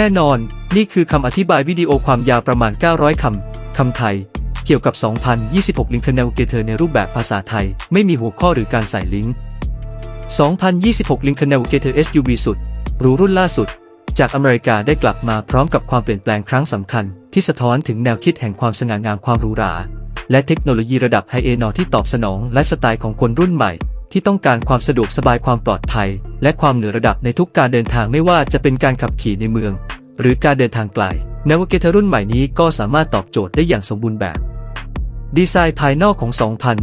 แน่นอน นี่คือคำอธิบายวิดีโอความยาวประมาณ 900 คำ คำไทย เกี่ยวกับ 2026 Lincoln Navigator ในรูปแบบภาษาไทย ไม่มีหัวข้อหรือการใส่ลิงก์ 2026 Lincoln Navigator SUV สุดหรูรุ่นล่าสุด จากอเมริกาได้กลับมาพร้อมกับความเปลี่ยนแปลงครั้งสำคัญ ที่สะท้อนถึงแนวคิดแห่งความสง่างามความหรูหรา และเทคโนโลยีระดับไฮเอนอที่ตอบสนองไลฟ์สไตล์ของคนรุ่นใหม่ ที่ต้องการความสะดวกสบายความปลอดภัย และความเหนือระดับในทุกการเดินทางไม่ว่าจะเป็นการขับขี่ในเมือง หรือการเดินทางไกล Navigator รุ่นใหม่นี้ก็สามารถตอบโจทย์ได้อย่างสมบูรณ์แบบ ดีไซน์ภายนอกของ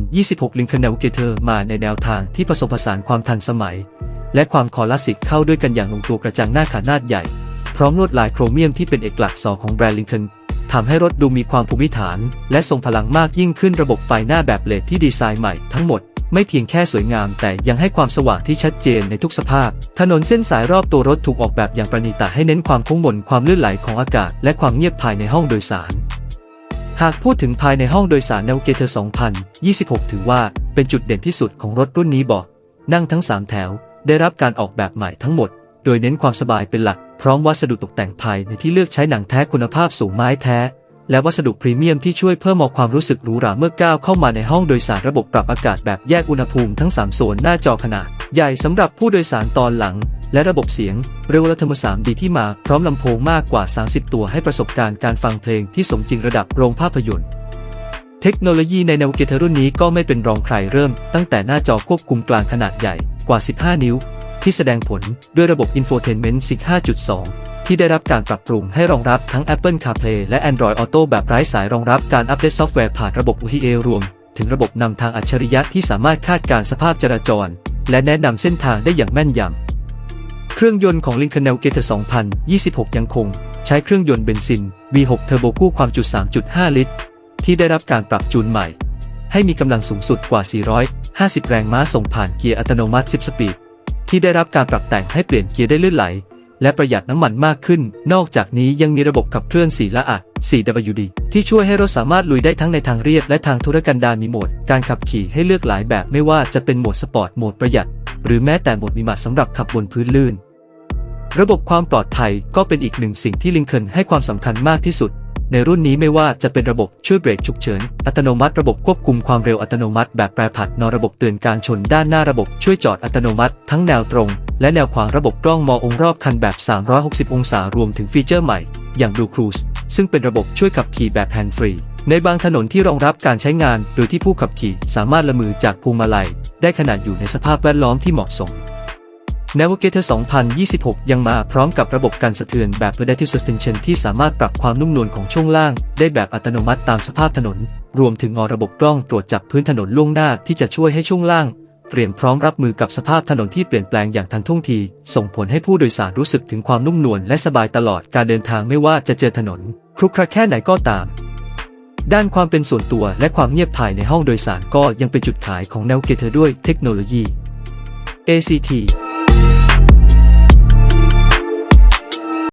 2026 Lincoln Navigator มาในแนวทางที่ผสมผสานความทันสมัย และความคลาสสิกเข้าด้วยกันอย่างลงตัวกระจังหน้าขานาดใหญ่ พร้อมลวดลายโครเมียมที่เป็นเอกลักษณ์สอของแบรนด์ลิงค o นทำให้รถดูมีความภูมิฐาน และทรงพลังมากยิ่งขึ้นระบบไฟหน้าแบบเลดที่ดีไซน์ใหม่ทั้งหมด ไม่เพียงแค่สวยงาม แต่ยังให้ความสว่างที่ชัดเจนในทุกสภาพ ถนนเส้นสายรอบตัวรถถูกออกแบบอย่างประณีตให้เน้นความโค้งมนความลื่นไหลของอากาศ และความเงียบภายในห้องโดยสาร หากพูดถึงภายในห้องโดยสาร Navigator 2026 ถือว่าเป็นจุดเด่นที่สุดของรถรุ่นนี้บอก นั่งทั้ง 3 แถว ได้รับการออกแบบใหม่ทั้งหมด โดยเน้นความสบายเป็นหลัก พร้อมวัสดุตกแต่งภายในที่เลือกใช้หนังแท้คุณภาพสูงไม้แท้ และวัสดุพรีเมียมที่ช่วยเพิ่มความรู้สึกหรูหราเมื่อก้าวเข้ามาในห้องโดยสารระบบปรับอากาศแบบแยกอุณหภูมิทั้ง3ส่วนหน้าจอขนาด ใหญ่สำหรับผู้โดยสารตอนหลัง และระบบเสียง เร็วและเทอร์โมดีที่มาพร้อมลำโพงมากกว่า 30 ตัวให้ประสบการณ์การฟังเพลงที่สมจริงระดับโรงภาพยนตร์เทคโนโลยีใน Navigator รุ่นนี้ก็ไม่เป็นรองใครเริ่ม ตั้งแต่หน้าจอควบคุมกลางขนาดใหญ่กว่า 15 นิ้ว ที่แสดงผลด้วยระบบ Infotainment 15.2 ที่ได้รับการปรับปรุงให้รองรับทั้ง Apple CarPlay และ Android Auto แบบไร้สายรองรับการอัปเดตซอฟต์แวร์ผ่านระบบ OTA รวม ถึงระบบนำทางอัจฉริยะที่สามารถคาดการสภาพจราจร และแนะนำเส้นทางได้อย่างแม่นยำ เครื่องยนต์ของ Lincoln Navigator 2026 ยังคง ใช้เครื่องยนต์เบนซิน V6 Turbo คู่ความจุ 3.5 ลิตร ที่ได้รับการปรับจูนใหม่ ให้มีกำลังสูงสุดกว่า 450 แรงม้าส่งผ่านเกียร์อัตโนมัติ 10 สปีดที่ได้รับการปรับแต่งให้เปลี่ยนเกียร์ได้ลื่นไหล และประหยัดน้ำมันมากขึ้น นอกจากนี้ยังมีระบบขับเคลื่อน4ละอัด 4WD ที่ช่วยให้รถสามารถลุยได้ทั้งในทางเรียบและทางธุรกันดารมีโหมด การขับขี่ให้เลือกหลายแบบไม่ว่าจะเป็นโหมดสปอร์ต โหมดประหยัด หรือแม้แต่โหมดมีมาสำหรับขับบนพื้นลื่น ระบบความปลอดภัยก็เป็นอีกหนึ่งสิ่งที่ลิง c ค l n ให้ความสำคัญมากที่สุด ในรุ่นนี้ไม่ว่าจะเป็นระบบช่วยเบรกฉุกเฉิน อัตโนมัติระบบควบคุมความเร็วอัตโนมัติ แบบแปรผัดนอระบบเตือนการชนด้านหน้าระบบช่วยจอดอัตโนมัติ ทั้งแนวตรง และแนวขวางระบบกล้องมององค์รอบคันแบบ 360 องศารวมถึงฟีเจอร์ใหม่ อย่าง Blue Cruise ซึ่งเป็นระบบช่วยขับขี่แบบแฮนด์ฟรี ในบางถนนที่รองรับการใช้งาน โดยที่ผู้ขับขี่สามารถละมือจากพวงมาลัย ได้ขนาดอยู่ในสภาพแวดล้อมที่เหมาะสม Navigator 2026 ยังมาพร้อมกับระบบการสะเทือนแบบ Adaptive Suspension ที่สามารถปรับความนุ่มนวลของช่วงล่าง ได้แบบอัตโนมัติตามสภาพถนน รวมถึงอระบบกล้องตรวจจับพื้นถนนล่วงหน้าที่จะช่วยให้ช่วงล่าง เตรียมพร้อมรับมือกับสภาพถนนที่เปลี่ยนแปลงอย่างทันท่วงที ส่งผลให้ผู้โดยสารรู้สึกถึงความนุ่มนวลและสบายตลอดการเดินทางไม่ว่าจะเจอถนนครุขระแค่ไหนก็ตาม ด้านความเป็นส่วนตัวและความเงียบภายในห้องโดยสารก็ยังเป็นจุดขายของ Navigator ด้วยเทคโนโลยี ACT